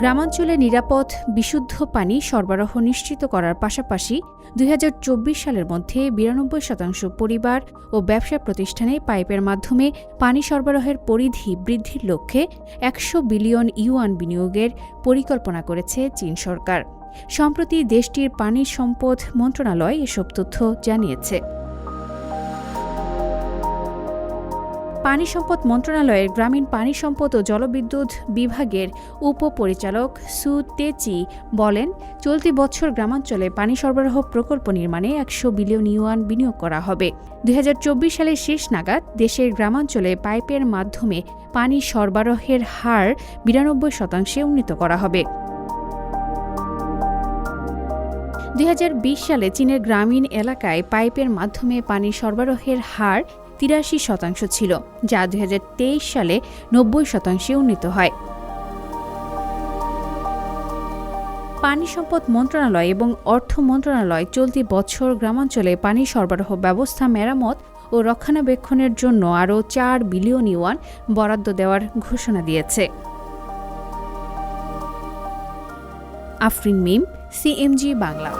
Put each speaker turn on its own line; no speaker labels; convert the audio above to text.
গ্রামাঞ্চলে নিরাপদ, বিশুদ্ধ পানি সরবরাহ নিশ্চিত করার পাশাপাশি দুই হাজার চব্বিশ সালের মধ্যে বিরানব্বই শতাংশ পরিবার ও ব্যবসা প্রতিষ্ঠানে পাইপের মাধ্যমে পানি সরবরাহের পরিধি বৃদ্ধির লক্ষ্যে একশো বিলিয়ন ইউয়ান বিনিয়োগের পরিকল্পনা করেছে চীন সরকার। সম্প্রতি দেশটির পানি সম্পদ মন্ত্রণালয় এসব তথ্য জানিয়েছে। পানি সম্পদ মন্ত্রণালয়ের গ্রামীণ পানি সম্পদ ও জলবিদ্যুৎ বিভাগের উপপরিচালক সু তেচি বলেন, চলতি বছর গ্রামাঞ্চলে পানি সরবরাহ প্রকল্প নির্মাণে একশো বিলিয়ন ইউয়ান বিনিয়োগ করা হবে। দু হাজার চব্বিশ সালের শেষ নাগাদ দেশের গ্রামাঞ্চলে পাইপের মাধ্যমে পানি সরবরাহের হার বিরানব্বই শতাংশে উন্নীত করা হবে। দুই হাজার বিশ সালে চীনের গ্রামীণ এলাকায় পাইপের মাধ্যমে পানি সরবরাহের হার তিরাশি শতাংশ ছিল, যা দুই হাজার তেইশ সালে নব্বই শতাংশে উন্নীত হয়। পানি সম্পদ মন্ত্রণালয় এবং অর্থ মন্ত্রণালয় চলতি বছর গ্রামাঞ্চলে পানি সরবরাহ ব্যবস্থা মেরামত ও রক্ষণাবেক্ষণের জন্য আরও চার বিলিয়ন ইউয়ান বরাদ্দ দেওয়ার ঘোষণা দিয়েছে। আফরিন মিম, সিএমজি বাংলা।